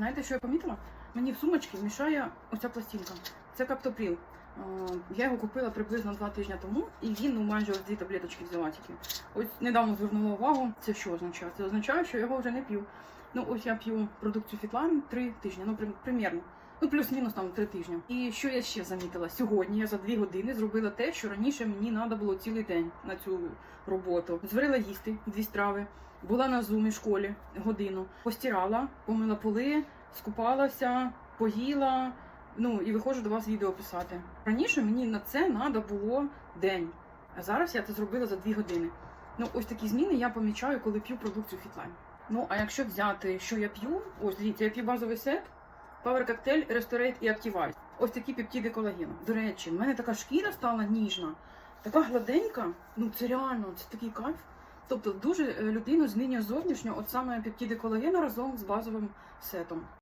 Знаєте, що я помітила? Мені в сумочці мішає оця пластинка. Це каптопріл. Е, Я його купила приблизно два тижні тому, і він ну майже ось дві таблеточки взяла тільки. Ось недавно звернула увагу. Це що означає? Це означає, що я його вже не п'ю. Ну ось я п'ю продукцію Фітлайн три тижні, ну прим- примірно. Ну, плюс-мінус там три тижні. І що я ще замітила? Сьогодні я за дві години зробила те, що раніше мені треба було цілий день на цю роботу. Зварила їсти дві страви, була на зумі школі годину, постирала, помила поли, скупалася, поїла. Ну і виходжу до вас відео писати. Раніше мені на це треба було день, а зараз я це зробила за дві години. Ну, ось такі зміни я помічаю, коли п'ю продукцію Фітлайн. Ну, а якщо взяти, що я п'ю, ось дивіться, я п'ю базовий сет, Power Cocktail, Restorate і Activate. Ось такі пептиди колагену. До речі, в мене така шкіра стала ніжна, така гладенька. Ну це реально, це такий кайф. Тобто дуже е, людину змінює зовнішньо, от саме пептиди колагену разом з базовим сетом.